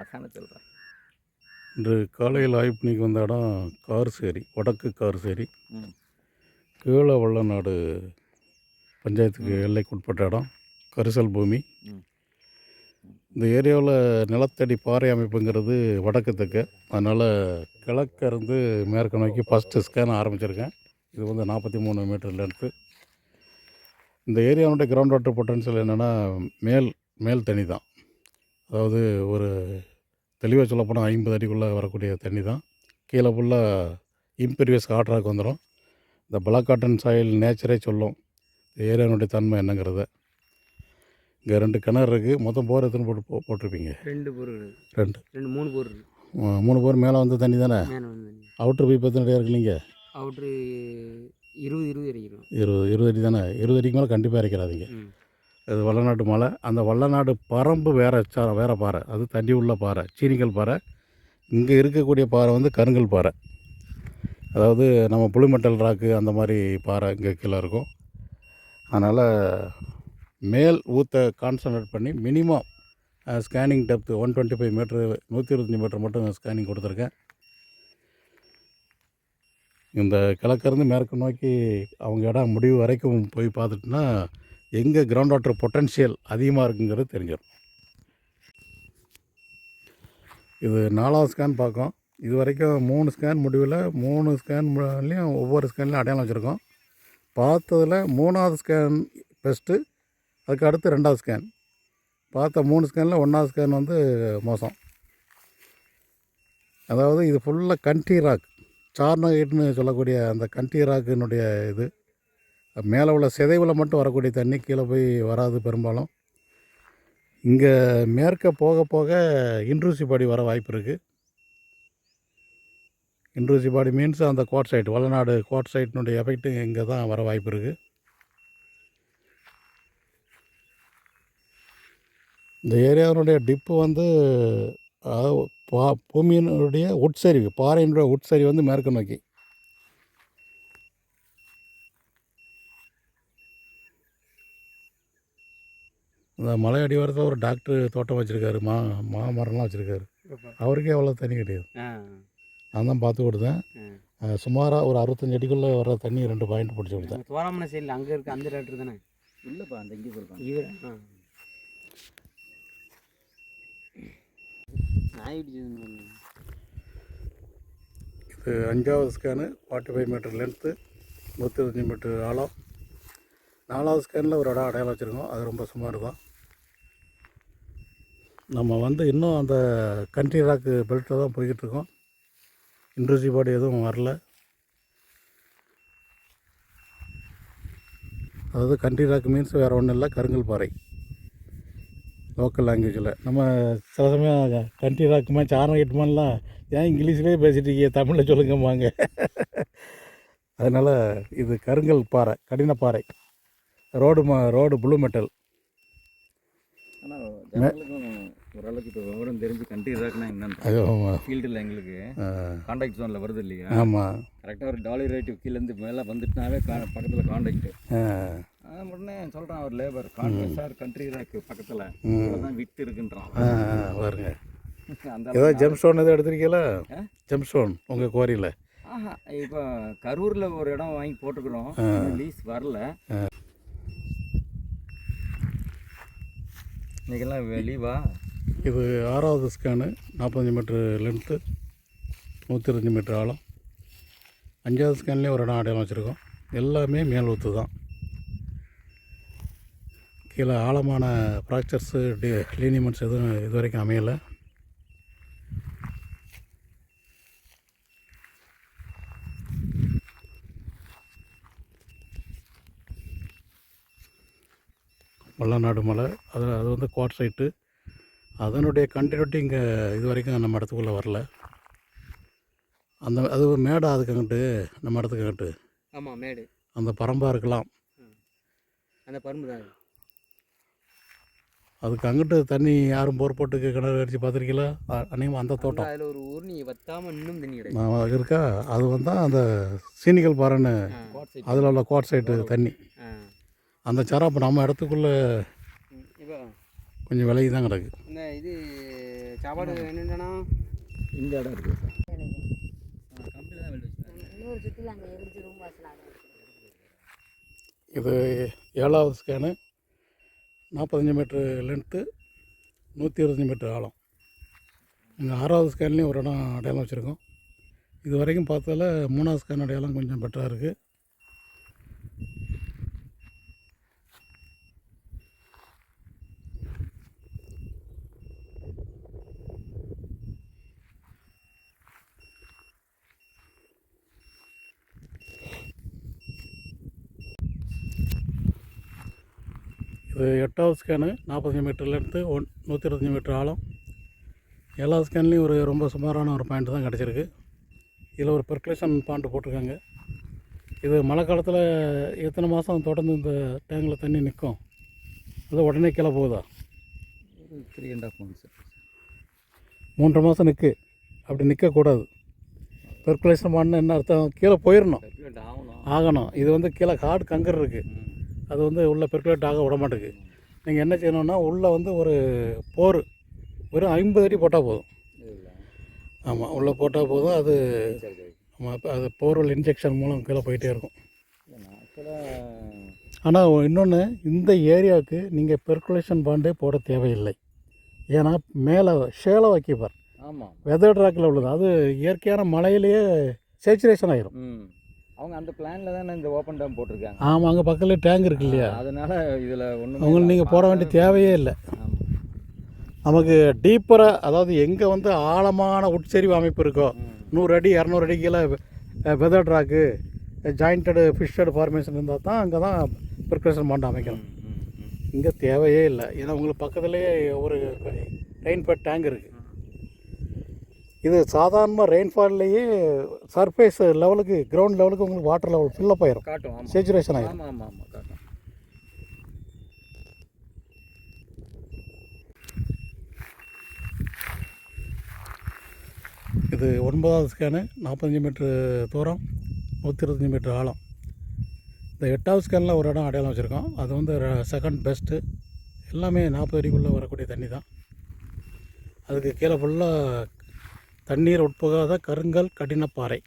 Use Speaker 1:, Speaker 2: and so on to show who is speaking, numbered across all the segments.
Speaker 1: அதானே சொல்கிறேன்
Speaker 2: இன்று காலையில் ஆய்வு பண்ணிக்கு வந்த இடம் கார்சேரி வடக்கு கார்சேரி. கீழ வள்ளநாடு பஞ்சாயத்துக்கு எல்லைக்குட்பட்ட இடம் கரிசல் பூமி. இந்த ஏரியாவில் நிலத்தடி பாறை அமைப்புங்கிறது வடக்கு தெற்கு. அதனால் கிழக்க இருந்து மேற்கு நோக்கி ஃபஸ்ட்டு ஸ்கேன் ஆரம்பிச்சிருக்கேன். இது வந்து நாற்பத்தி மூணு மீட்டர் லென்த்து இந்த ஏரியாவுடைய கிரவுண்ட் வாட்டர் பொட்டன்ஷியல் என்னென்னா மேல் மேல் தண்ணி தான் அதாவது ஒரு தெளிவாக சொல்லப்போனால் ஐம்பது அடிக்குள்ளே வரக்கூடிய தண்ணி தான். கீழே ஃபுல்லாக இம்பீரியஸ் காட்ராக் வந்துடும் இந்த பிளாக் காட்டன் சாயில் நேச்சரே சொல்லும். இந்த ஏரியாவுடைய தன்மை என்னங்கிறத. இங்கே ரெண்டு கிணறு இருக்குது மொத்தம் போர் எத்தனை போட்டு போ போட்டிருப்பீங்க?
Speaker 3: ரெண்டு போர்
Speaker 2: ரெண்டு.
Speaker 3: ரெண்டு மூணு போர்
Speaker 2: மூணு போர் மேலே வந்து தண்ணி தானே? அவுட்ரு பைப் எத்தனை அடியாக இருக்கு நீங்கள்
Speaker 3: அவுட்ரு இருபது இருபது அடிக்கிறோம்
Speaker 2: இருபது இருபது அடி தானே? இருபது அடிக்கு மேலே கண்டிப்பாக இறக்கிறாதீங்க அது வல்லநாட்டு மலை. அந்த வல்லநாடு பரம்பு வேற சா வேற பாறை. அது தண்ணி உள்ள பாறை சீனிக்கல் பாறை. இங்கே இருக்கக்கூடிய பாறை வந்து கருங்கல் பாறை. அதாவது நம்ம புளிமெட்டல் ராக்கு அந்த மாதிரி பாறை இங்கே கீழே இருக்கும். அதனால் மேல் ஊற்ற கான்சன்ட்ரேட் பண்ணி minimum scanning depth one twenty five metre நூற்றி இருபத்தஞ்சி மீட்டர் மட்டும் ஸ்கேனிங் கொடுத்துருக்கேன். இந்த கிழக்கிருந்து மேற்கு நோக்கி அவங்க இடம் முடிவு வரைக்கும் போய் பார்த்துட்டுனா எங்கே கிரவுண்ட் வாட்டர் பொட்டன்ஷியல் அதிகமாக இருக்குங்கிறது தெரிஞ்சிடும். இது நாலாவது ஸ்கேன் பார்க்கும் இது வரைக்கும் மூணு ஸ்கேன் முடிவில் மூணு ஸ்கேன்லேயும் ஒவ்வொரு ஸ்கேன்லையும் அடையாளம் வச்சுருக்கோம். பார்த்ததில் மூணாவது ஸ்கேன் பெஸ்ட்டு அதுக்கு அடுத்து ரெண்டாவது ஸ்கேன் பார்த்த மூணு ஸ்கேனில் ஒன்றாவது ஸ்கேன் வந்து மோசம். அதாவது இது ஃபுல்லாக கண்டி ராக் சார்னகைட்னு சொல்லக்கூடிய அந்த கண்டி ராக்கினுடைய இது. மேலே உள்ள சிதைவில் மட்டும் வரக்கூடிய தண்ணி கீழே போய் வராது பெரும்பாலும். இங்கே மேற்க போக போக இன்ட்ரூசி பாடி வர வாய்ப்பு இருக்குது இன்ட்ரூசி பாடி மீன்ஸ் அந்த கோட் சைட் வளநாடு கோட் சைட்டினுடைய எஃபெக்ட்டு இங்கே தான் வர வாய்ப்பு இருக்குது இந்த ஏரியாவினுடைய டிப்பு வந்து பா பூமியினுடைய உட்சரிவு பாறையினுடைய உட்சரிவு வந்து மேற்கு நோக்கி. இந்த மலை அடிவாரத்தில் ஒரு டாக்டர் தோட்டம் வச்சுருக்காரு மா மாமரம்லாம் வச்சுருக்காரு. அவருக்கே அவ்வளோ தண்ணி கிடையாது. நான் தான் பார்த்து கொடுத்தேன். சுமாராக ஒரு அறுபத்தஞ்சு அடிக்குள்ளே வர தண்ணி ரெண்டு பாயிண்ட் பிடிச்சி கொடுத்தேன்.
Speaker 3: தோராமனை சைடில் அங்கே இருக்க அந்த டாக்டர் தானே?
Speaker 1: இல்லைப்பா அந்த இங்கே
Speaker 3: இவர் பிடிச்சது
Speaker 2: இது அஞ்சாவது scan forty five metre length நூற்றி மீட்டர் ஆழம். நாலாவது ஸ்கேனில் ஒரு இடம் அடையாளம் வச்சுருக்கோம். அது ரொம்ப சுமார் தான். நம்ம வந்து இன்னும் அந்த கண்ட்ரி ராக்கு பெல்ட்டில் தான் போய்கிட்டு இருக்கோம் பாடி எதுவும் வரல. அதாவது கண்ட்ரி ராக் மீன்ஸ் வேறு ஒன்றும் இல்லை கருங்கல் பாறை. லோக்கல் லாங்குவேஜில் நம்ம சில சமயம் கண்ட்ரி ராக்குமா சாரம் கட்டுமான்லாம் ஏன் இங்கிலீஷ்லேயே பேசிட்டு இருக்கீங்க? தமிழில் சொல்லுங்கம்பாங்க. அதனால் இது கருங்கல் பாறை கடின பாறை. ரோடு மா ரோடு ப்ளூ மெட்டல்
Speaker 1: ஆனால் ஓரளவுக்கு இப்போ விவரம் தெரிஞ்சு கண்ட்ரி ராக்குனா என்னன்னு ஃபீல்டில் எங்களுக்கு காண்டாக்ட் ஜோனில் வருது இல்லையா?
Speaker 2: ஆமாம்
Speaker 1: கரெக்டாக ஒரு டாலி ரேட்டிவ் கீழேருந்து மேலே வந்துட்டுனாவே கா பக்கத்தில் காண்டாக்ட் உடனே சொல்கிறான் அவர் labour contract sir country rock பக்கத்தில். தான் விட்டு இருக்குன்றான்.
Speaker 2: பாருங்க
Speaker 1: அந்த
Speaker 2: ஏதோ ஜெம் ஸ்டோன் எதுவும் எடுத்திருக்கீங்களா?
Speaker 1: ஆ?
Speaker 2: ஜெம் ஸ்டோன் உங்கள் குவாரியில்
Speaker 1: ஆஹா இப்போ கரூரில் ஒரு இடம் வாங்கி போட்டுக்கிறோம். லீஸ் வரல. இன்னைக்கெல்லாம் லீவா
Speaker 2: இது ஆறாவது ஸ்கேனு நாற்பத்தஞ்சு மீட்ரு லென்த்து நூற்றி அஞ்சு மீட்ரு ஆழம். அஞ்சாவது ஸ்கேன்லேயும் ஒரு இடம் அடையாளம் வச்சுருக்கோம். எல்லாமே மேல் ஊற்று தான். கீழே ஆழமான ஃப்ராக்சர்ஸு டி லீனிமெண்ட்ஸ் எதுவும் இது வரைக்கும் அமையலை. வல்லநாடு மலை அது அது வந்து குவாட் சைட்டு அதனுடைய கண்டினியூட்டி இங்கே இது வரைக்கும் நம்ம இடத்துக்குள்ளே வரல. அந்த அது ஒரு மேடா அதுக்கு அங்கிட்டு நம்ம இடத்துக்கு அங்கிட்டு.
Speaker 3: ஆமாம் மேடு.
Speaker 2: அந்த பரம்பாக இருக்கலாம்.
Speaker 3: அந்த பரும்பு தான். அது.
Speaker 2: அதுக்கு அங்கிட்டு தண்ணி யாரும் போர் போட்டுக்கு கிணறு அடித்து பார்த்துருக்கீங்களா? அநேகமாக அந்த தோட்டம்.
Speaker 3: அதில் ஒரு ஊர் நீ வத்தாமல் இன்னும் தண்ணி கிடையாது
Speaker 2: இருக்கா? அது வந்தால் அந்த சீனிக்கல் பாறைன்னு
Speaker 1: கோட்
Speaker 2: அதில் உள்ள குவாட் சைட்டு தண்ணி. அந்த சரம் இப்போ நம்ம இடத்துக்குள்ளே கொஞ்சம் விலகி தான் கிடக்கு.
Speaker 3: இந்த இது சாப்பாடு என்னன்னா
Speaker 1: இந்த இடம் இருக்குது சார்.
Speaker 2: இது ஏழாவது ஸ்கேனு நாற்பத்தஞ்சு மீட்ரு லென்த்து நூற்றி இருபத்தஞ்சி மீட்ரு ஆழம். இங்கே ஆறாவது ஸ்கேன்லேயும் ஒரு இடம் அடையாளம் வச்சுருக்கோம். இது வரைக்கும் பார்த்ததில் மூணாவது ஸ்கேன் அடையாளம் கொஞ்சம் பெட்டராக இருக்குது இது எட்டாவது ஸ்கேனு நாற்பத்தஞ்சு மீட்டர்லேருந்து ஒன் நூற்றி இருபத்தஞ்சி மீட்டர் ஆழம். ஏழாவது ஸ்கேன்லேயும் ஒரு ரொம்ப சுமாரான ஒரு பாயிண்ட் தான் கிடச்சிருக்கு. இதில் ஒரு பெர்குலேஷன் பாயிண்ட் போட்டிருக்காங்க. இது மழை காலத்தில் எத்தனை மாதம் தொடர்ந்து இந்த டேங்கில் தண்ணி நிற்கும் அது உடனே கீழே போகுதா?
Speaker 1: த்ரீ அண்ட் ஆஃப் மந்த்ஸ்
Speaker 2: மூன்றரை மாதம் நிற்கு அப்படி நிற்கக்கூடாது பெர்குலேஷன் பண்ண என்ன அர்த்தம்? கீழே போயிடணும்
Speaker 3: ஆகணும்.
Speaker 2: இது வந்து கீழே காடு கங்கர் இருக்குது அது வந்து உள்ளே பெர்குலேட் ஆக விட மாட்டேங்குது நீங்கள் என்ன செய்யணும்னா உள்ளே வந்து ஒரு போர் வெறும் ஐம்பது அடி போட்டால் போதும். ஆமாம் உள்ளே போட்டால் போதும். அது ஆமாம் அது போர்வெல் இன்ஜெக்ஷன் மூலம் கீழே போயிட்டே இருக்கும். ஆனால் இன்னொன்று இந்த ஏரியாவுக்கு நீங்கள் பெர்குலேஷன் பாண்டே போட தேவையில்லை. ஏன்னா மேலே ஷேலை வைக்கப்பார்
Speaker 1: ஆமாம்.
Speaker 2: வெதர் ட்ராக்கில் உள்ளது. அது இயற்கையான மழையிலேயே சேச்சுரேஷன் ஆயிரும்.
Speaker 1: ம். அவங்க அந்த பிளானில் தானே இந்த ஓப்பன் டேம் போட்டிருக்காங்க.
Speaker 2: ஆமாம் அங்கே பக்கத்துலேயே டேங்க் இருக்கு இல்லையா?
Speaker 1: அதனால இதில் ஒன்றும்
Speaker 2: அவங்களுக்கு நீங்கள் போட வேண்டிய தேவையே இல்லை. நமக்கு டீப்பராக அதாவது எங்கே வந்து ஆழமான உட்சரிவு அமைப்பு இருக்கோ நூறு அடி இரநூறு அடி கீழே weathered rock jointed fissured formation இருந்தால் தான் அங்கே தான் ப்ரிப்ரேஷன் பண்ண அமைக்கணும். இங்கே தேவையே இல்லை. ஏன்னா உங்களுக்கு பக்கத்துலேயே ஒரு ரெயின்பேட் டேங்க் இருக்குது இது சாதாரணமாக ரெயின்ஃபால்லையே சர்ஃபேஸ் லெவலுக்கு கிரவுண்ட் லெவலுக்கு உங்களுக்கு வாட்டர் லெவல் ஃபில்லப் ஆயிரும்.
Speaker 1: காட்டும்
Speaker 2: சேச்சுரேஷன் ஆயிரும்.
Speaker 1: ஆமாம் ஆமாம் ஆமாம் காட்டும்.
Speaker 2: இது ஒன்பதாவது ஸ்கேனு நாற்பத்தஞ்சு மீட்ரு தூரம் நூற்றி இருபத்தஞ்சி மீட்ரு ஆழம். இந்த எட்டாவது ஸ்கேனில் ஒரு இடம் அடையாளம் வச்சுருக்கோம். அது வந்து செகண்ட் பெஸ்ட்டு எல்லாமே நாற்பது அடிக்குள்ளே வரக்கூடிய தண்ணி தான். அதுக்கு கீழே ஃபுல்லாக தண்ணீர் உட்புகாத கருங்கல் கடினப்பாறை.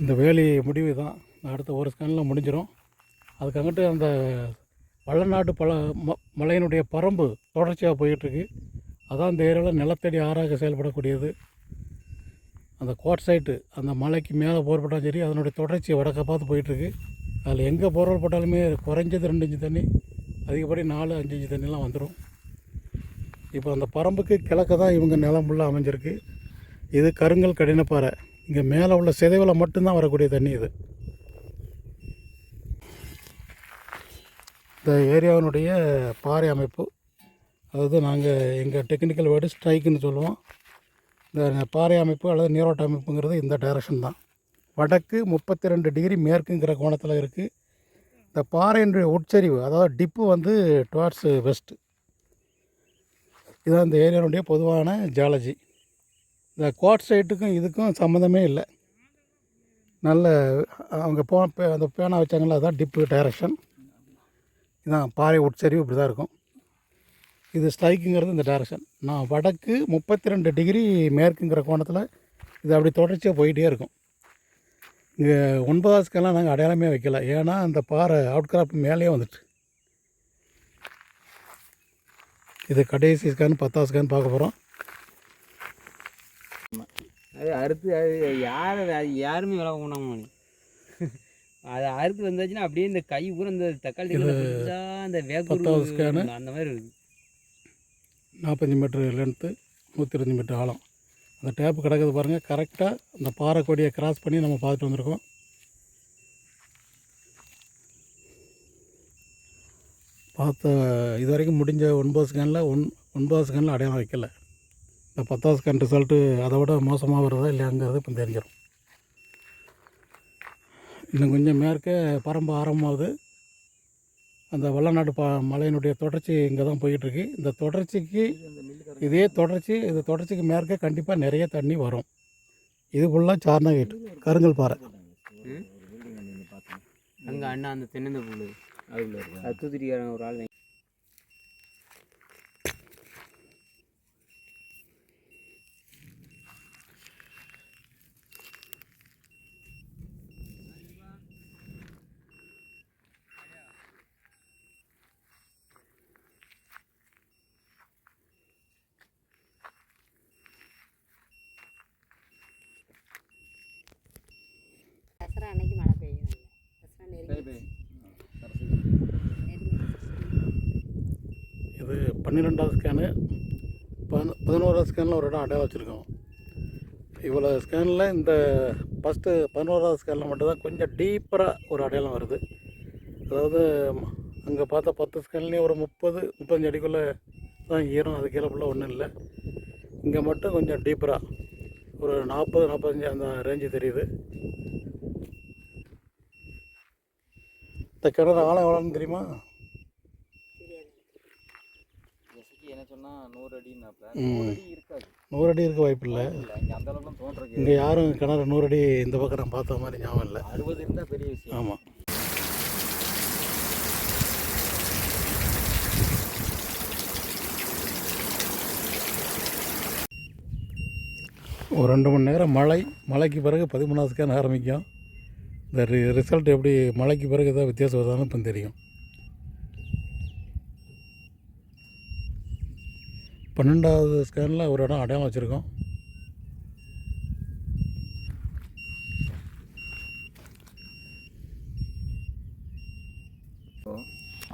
Speaker 2: இந்த வேலி முடிவு தான் அடுத்த ஒரு ஸ்கேனில் முடிஞ்சிடும் அதுக்கங்கிட்டு அந்த வள்ளநாட்டு பல ம மலையினுடைய பரம்பு தொடர்ச்சியாக போயிட்டுருக்கு. அதான் இந்த ஏரியாவில் நிலத்தடி ஆறாக செயல்படக்கூடியது. அந்த கோட் சைட்டு அந்த மலைக்கு மேலே போர் போட்டாலும் சரி அதனுடைய தொடர்ச்சி வடக்க பார்த்து போயிட்டுருக்கு. அதில் எங்கே போர்வல் போட்டாலுமே குறைஞ்சது ரெண்டு இன்ச்சு தண்ணி அதிகப்படி நாலு அஞ்சு இன்ச்சு தண்ணிலாம் வந்துடும் இப்போ அந்த பரம்புக்கு கிழக்க தான் இவங்க நிலம் உள்ளே அமைஞ்சிருக்கு. இது கருங்கல் கடினப்பாறை இங்கே மேலே உள்ள சிதைவில் மட்டும்தான் வரக்கூடிய தண்ணி இது. இந்த ஏரியாவினுடைய பாறை அமைப்பு. அதாவது நாங்கள் எங்கள் டெக்னிக்கல் வேர்டு ஸ்ட்ரைக்குன்னு சொல்லுவோம். இந்த பாறை அமைப்பு அல்லது நீரோட்ட அமைப்புங்கிறது இந்த டைரக்ஷன் தான். வடக்கு முப்பத்தி ரெண்டு டிகிரி மேற்குங்கிற கோணத்தில் இருக்குது இந்த பாறையினுடைய உட்சரிவு அதாவது டிப்பு வந்து டுவார்ட்ஸ் வெஸ்ட்டு இதுதான் இந்த ஏரியாவுடைய பொதுவான ஜாலஜி. இந்த கோட் சைட்டுக்கும் இதுக்கும் சம்மந்தமே இல்லை. நல்ல அவங்க போ அந்த பேனா வச்சாங்களா அதான் டிப்பு டைரக்ஷன். இதான் பாறை உட்சரிவு இப்படி தான் இருக்கும். இது ஸ்ட்ரைக்குங்கிறது இந்த டைரக்ஷன். நான் வடக்கு முப்பத்தி ரெண்டு டிகிரி மேற்குங்கிற கோணத்தில் இது அப்படி தொடர்ச்சியாக போயிட்டே இருக்கும். இங்கே ஒன்பதாவதுக்கெல்லாம் நாங்கள் அடையாளமே வைக்கல. ஏன்னா அந்த பாறை அவுட்கிராப் மேலேயே வந்துட்டு. இது கடைசி ஸ்கேன் பத்தாவது ஸ்கேன் பார்க்க போகிறோம்
Speaker 3: அது அறுத்து அது யார் அது யாருமே விளக்க மாட்டாங்க அது அறுத்து வந்தாச்சுன்னா அப்படியே இந்த கை பூரா இந்த தக்காளி அந்த
Speaker 2: பத்தாவது.
Speaker 3: வேக்கூர் அந்த மாதிரி இருக்குது.
Speaker 2: நாற்பத்தஞ்சு மீட்ரு லென்த்து நூற்றி மீட்டர் ஆழம். அந்த டேப்பு கிடக்குது பாருங்கள் கரெக்டாக அந்த பாறை கொடியை கிராஸ் பண்ணி நம்ம பார்த்துட்டு வந்திருக்கோம். பார்த்த இது வரைக்கும் முடிஞ்ச ஒன்பது ஸ்கேனில் ஒன் ஒன்பது ஸ்கேனில் அடையாளம் வைக்கல. இந்த பத்தாவது ஸ்கேன் ரிசல்ட்டு அதை விட மோசமாக வருதா இல்லையாங்கிறது இப்போ தெரிஞ்சிடும் இன்னும் கொஞ்சம் மேற்கே பரம்பு ஆரம்பமாகுது. அந்த வல்லநாடு பா மலையினுடைய தொடர்ச்சி இங்கே தான் போயிட்டுருக்கு. இந்த தொடர்ச்சிக்கு இதே தொடர்ச்சி இது தொடர்ச்சிக்கு மேற்கே கண்டிப்பாக நிறைய தண்ணி வரும். இது ஃபுல்லாக சார்னகேட் கருங்கல் பாறை.
Speaker 3: அங்கே அண்ணா அந்த தென்னந்த புல் அது தூத்துக்குடிக்காரன் ஒரு ஆள்
Speaker 2: பன்னிரெண்டாவது ஸ்கேனு பன் பதினோராவது ஸ்கேனில் ஒரு இடம் அடையாளம் வச்சுருக்கோம். இவ்வளோ ஸ்கேனில் இந்த ஃபஸ்ட்டு பதினோராவது ஸ்கேனில் மட்டும்தான் கொஞ்சம் டீப்பராக ஒரு அடையாளம் வருது. அதாவது அங்கே பார்த்தா பத்து ஸ்கேன்லேயும் ஒரு முப்பது முப்பத்தஞ்சு அடிக்குள்ளே தான் ஈரம் அது கீழே ஃபுல்லாக ஒன்றும் இல்லை. இங்கே மட்டும் கொஞ்சம் டீப்பராக ஒரு நாற்பது நாற்பத்தஞ்சு அந்த ரேஞ்சு தெரியுது. இந்த கிணறு ஆழம் எவ்வளோன்னு தெரியுமா
Speaker 4: தெரியாது
Speaker 1: நூறு அடி இருக்காது.
Speaker 2: நூறு அடி இருக்க வாய்ப்பு இல்லை.
Speaker 1: இங்க அந்த அளவுக்கு தோன்றது
Speaker 2: இங்கே யாரும் கிணறு நூறு அடி இந்த பக்கம் நான் பார்த்த மாதிரி ஞாபகம் இல்லை.
Speaker 1: அறுபது பெரிய விஷயம்.
Speaker 2: ஆமாம் ஒரு ரெண்டு மணி நேரம் மழை மழைக்கு பிறகு பதிமூணாவது ஸ்கேன் ஆரம்பிக்கும். இந்த ரி ரிசல்ட் எப்படி மழைக்கு பிறகு ஏதாவது வித்தியாசம் வருதான்னு இப்போ தெரியும். பன்னெண்டாவது ஸ்கேனில் ஒரு இடம் அடையாளம் வச்சுருக்கோம்.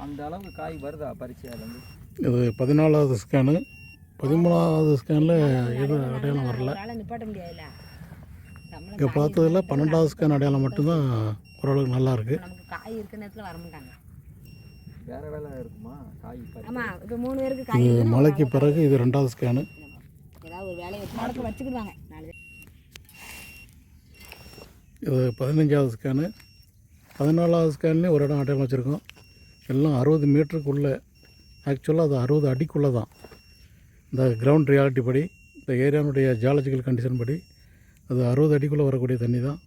Speaker 1: அந்த அளவுக்கு காய் வருதா பறிச்சு அதுல இருந்து
Speaker 2: இது பதினாலாவது ஸ்கேனு பதிமூணாவது ஸ்கேனில் எதுவும் அடையாளம் வரல. இங்கே பார்த்ததுல பன்னெண்டாவது ஸ்கேன் அடையாளம் மட்டும்தான் ஓரளவுக்கு நல்லா இருக்குது
Speaker 4: காய் இருக்கிற நேரத்தில் வர மாட்டாங்க.
Speaker 1: வேற வேலை இருக்குமா? காய் பறிச்சு.
Speaker 4: ஆமா இப்போ மூணு பேருக்கு காய்
Speaker 2: இது மழைக்கு பிறகு இது ரெண்டாவது ஸ்கேனு
Speaker 4: ஏதாவது ஒரு வேலையை வச்சு நடக்க வச்சுக்கிடுவாங்க நாலு
Speaker 2: இது பதினஞ்சாவது ஸ்கேனு பதினாலாவது ஸ்கேன்லேயும் ஒரு இடம் அடையாளம் வச்சுருக்கோம். எல்லாம் அறுபது மீட்டருக்குள்ளே. ஆக்சுவலாக அது அறுபது அடிக்குள்ளே தான். இந்த கிரவுண்ட் ரியாலிட்டி படி இந்த ஏரியானுடைய ஜியாலஜிக்கல் கண்டிஷன் படி அது அறுபது அடிக்குள்ளே வரக்கூடிய தண்ணி தான்.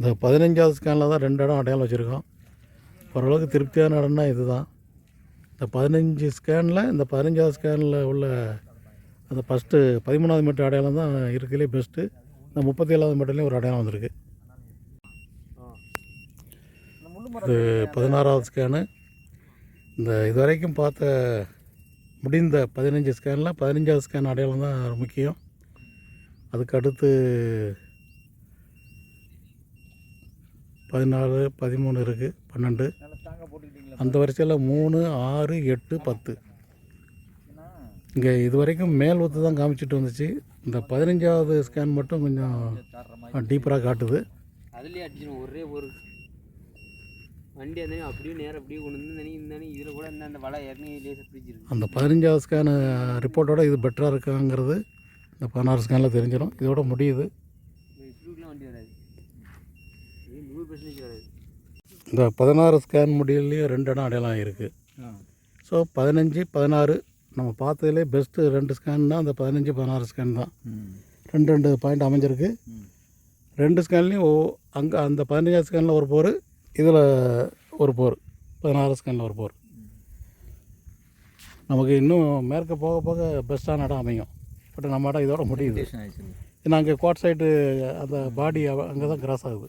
Speaker 2: இந்த பதினஞ்சாவது ஸ்கேனில் தான் ரெண்டு இடம் அடையாளம் வச்சுருக்கோம். ஓரளவுக்கு திருப்தியான இடம்னா இதுதான். இந்த பதினஞ்சு ஸ்கேனில் இந்த பதினஞ்சாவது ஸ்கேனில் உள்ள அந்த ஃபஸ்ட்டு பதிமூணாவது மீட்டர் அடையாளம் தான் இருக்கிறதுலே பெஸ்ட்டு இந்த முப்பத்தி ஏழாவது மீட்டர்லேயும் ஒரு அடையாளம் வந்திருக்கு. இது பதினாறாவது ஸ்கேனு இந்த இது வரைக்கும் பார்த்த முடிந்த பதினஞ்சு ஸ்கேனில் பதினஞ்சாவது ஸ்கேன் அடையாளம் தான் முக்கியம். அதுக்கு அடுத்து பதினாலு பதிமூணு இருக்குது பன்னெண்டு. அந்த வரிசையில் மூணு ஆறு எட்டு பத்து. இங்கே இது வரைக்கும் மேல் ஒத்து தான் காமிச்சிட்டு வந்துச்சு. இந்த பதினஞ்சாவது ஸ்கேன் மட்டும் கொஞ்சம் டீப்பராக காட்டுது.
Speaker 3: அதுலேயே அடிச்சிடும் ஒரே ஒரு வண்டி அந்த அப்படியே நேரம் அப்படியே கொண்டு வந்து இந்த இதில் கூட இந்த அந்த வலை ஏற்கனவே
Speaker 2: அந்த பதினஞ்சாவது ஸ்கேனு ரிப்போர்ட்டோட இது பெட்டராக இருக்காங்கிறது இந்த பதினாறு ஸ்கேனில் தெரிஞ்சிடும் இதோட முடியுது
Speaker 3: இப்படிலாம் வண்டி வராது இது நூறு பர்சன்டேஜ் வராது
Speaker 2: இந்த பதினாறு ஸ்கேன் முடியலையும் ரெண்டு இடம் அடையாளம் இருக்குது. ஸோ பதினஞ்சு பதினாறு நம்ம பார்த்ததுலே பெஸ்ட்டு ரெண்டு ஸ்கேன் தான். அந்த பதினஞ்சு பதினாறு ஸ்கேன் தான். ரெண்டு ரெண்டு பாயிண்ட் அமைஞ்சிருக்கு. ரெண்டு ஸ்கேன்லேயும் ஓ அங்கே அந்த பதினஞ்சாவது ஸ்கேனில் ஒரு போர் இதில் ஒரு போர் பதினாறு ஸ்கேனில் ஒரு போர். நமக்கு இன்னும் மேற்க போக போக பெஸ்ட்டான இடம் அமையும். பட் நம்ம இடம் இதோட முடியுது. ஏன்னா அங்கே கோட் சைடு அந்த பாடி அங்கே தான் கிராஸ் ஆகுது.